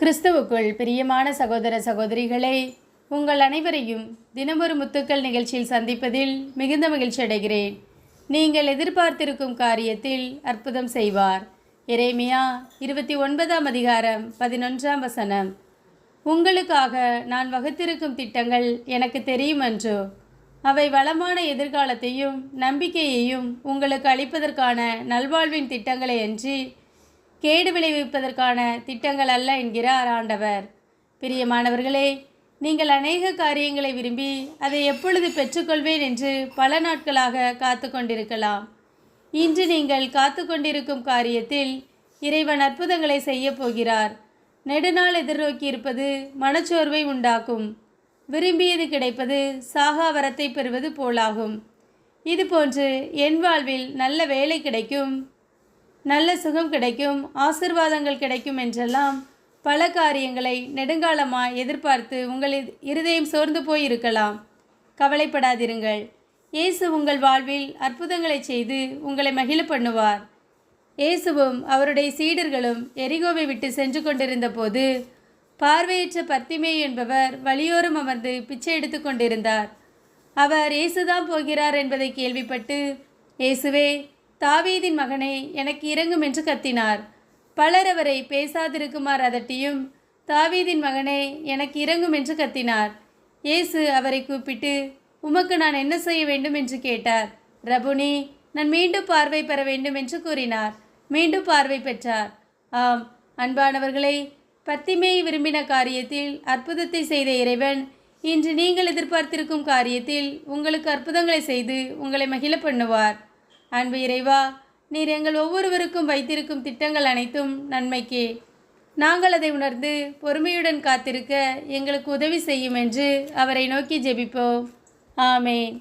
கிறிஸ்துவுக்குள் பிரியமான சகோதர சகோதரிகளை உங்கள் அனைவரையும் தினமொரு முத்துக்கள் நிகழ்ச்சியில் சந்திப்பதில் மிகுந்த மகிழ்ச்சி அடைகிறேன். நீங்கள் எதிர்பார்த்திருக்கும் காரியத்தில் அற்புதம் செய்வார். இறைமையா இருபத்தி ஒன்பதாம் அதிகாரம் பதினொன்றாம் வசனம். உங்களுக்காக நான் வகுத்திருக்கும் திட்டங்கள் எனக்கு தெரியும் என்றோ அவை வளமான எதிர்காலத்தையும் நம்பிக்கையையும் உங்களுக்கு அளிப்பதற்கான நல்வாழ்வின் திட்டங்களை அன்றி கேடு விளைவிப்பதற்கான திட்டங்கள் அல்ல என்கிறார் ஆண்டவர். பிரியமானவர்களே நீங்கள் அநேக காரியங்களை விரும்பி அதை எப்பொழுது பெற்றுக்கொள்வேன் என்று பல நாட்களாக காத்து கொண்டிருக்கலாம். இன்று நீங்கள் காத்து கொண்டிருக்கும் காரியத்தில் இறைவன் அற்புதங்களை செய்யப் போகிறார். நெடுநாள் எதிர்நோக்கி இருப்பது மனச்சோர்வை உண்டாக்கும். விரும்பியது கிடைப்பது சாகா வரத்தை பெறுவது போலாகும். இதுபோன்று என் வாழ்வில் நல்ல வேலை கிடைக்கும். நல்ல சுகம் கிடைக்கும் ஆசிர்வாதங்கள் கிடைக்கும் என்றெல்லாம் பல காரியங்களை நெடுங்காலமாக எதிர்பார்த்து உங்கள் இருதயம் சோர்ந்து போய் இருக்கலாம் கவலைப்படாதிருங்கள். இயேசு உங்கள் வாழ்வில் அற்புதங்களை செய்து உங்களை மகிழ பண்ணுவார். இயேசுவும் அவருடைய சீடர்களும் எரிகோவை விட்டு சென்று கொண்டிருந்த போது பார்வையற்ற பத்திமே என்பவர் வழியோரம் அமர்ந்து பிச்சை எடுத்து கொண்டிருந்தார். அவர் இயேசுதான் போகிறார் என்பதை கேள்விப்பட்டு இயேசுவே தாவீதின் மகனே எனக்கு இறங்கும் என்று கத்தினார். பலர் அவரை பேசாதிருக்குமாறு அதட்டியும் தாவீதின் மகனே எனக்கு இறங்கும் என்று கத்தினார். இயேசு அவரை கூப்பிட்டு உமக்கு நான் என்ன செய்ய வேண்டும் என்று கேட்டார். ரபுனி நான் மீண்டும் பார்வை பெற வேண்டும் என்று கூறினார். மீண்டும் பார்வை பெற்றார். ஆம் அன்பானவர்களை பத்திமையை விரும்பின காரியத்தில் அற்புதத்தை செய்த இறைவன் இன்று நீங்கள் எதிர்பார்த்திருக்கும் காரியத்தில் உங்களுக்கு அற்புதங்களை செய்து உங்களை மகிழ பண்ணுவார். அன்பு இறைவா நீர் எங்கள் ஒவ்வொருவருக்கும் வைத்திருக்கும் திட்டங்கள் அனைத்தும் நன்மைக்கே. நாங்கள் அதை உணர்ந்து பொறுமையுடன் காத்திருக்க எங்களுக்கு உதவி செய்யும் என்று அவரை நோக்கி ஜெபிப்போம். ஆமேன்.